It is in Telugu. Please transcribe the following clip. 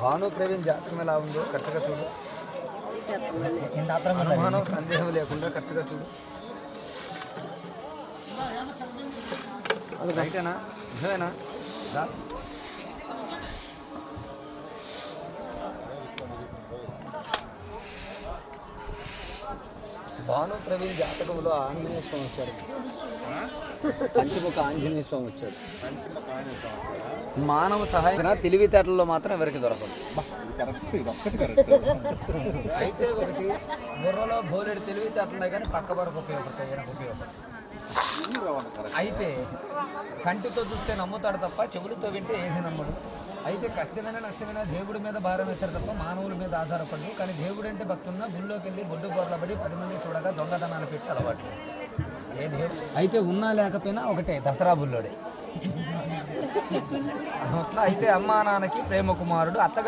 భాను ప్రవీణ్ జాతకం ఎలా ఉందో కరెక్ట్గా చూడు. అనుమానం సందేహం లేకుండా కరెక్ట్గా చూడు. రైటేనా నిజమేనా? భాను ప్రవీణ్ జాతకంలో ఆంజనేయ స్వామి వచ్చాడు. పంచముఖ ఆంజనేయ స్వామి వచ్చాడు. మానవ సహాయం తెలివితేటల్లో మాత్రం ఎవరికి దొరకదు. అయితే ఒకటి బుర్రలో బోలెడు తెలివితేటలు ఉన్నాయి కానీ పక్క వరకు ఉపయోగపడతాయి ఉపయోగపడతాయి. అయితే కంటితో చూస్తే నమ్ముతాడు తప్ప చెవులతో వింటే ఏది నమ్మడు. అయితే కష్టమైన నష్టమైన దేవుడి మీద భారం వేస్తారు తప్ప మానవుల మీద ఆధారపడదు కానీ దేవుడు అంటే భక్తున్న గుళ్ళోకి వెళ్ళి బొడ్డు బొర్లబడి పది మంది చూడగా దొంగతనాలు పెట్టి అలవాటు ఏ దేవుడు? అయితే ఉన్నా లేకపోయినా ఒకటే దసరా బుల్లోడే. అయితే అమ్మా నాన్నకి ప్రేమ కుమారుడు అత్తగా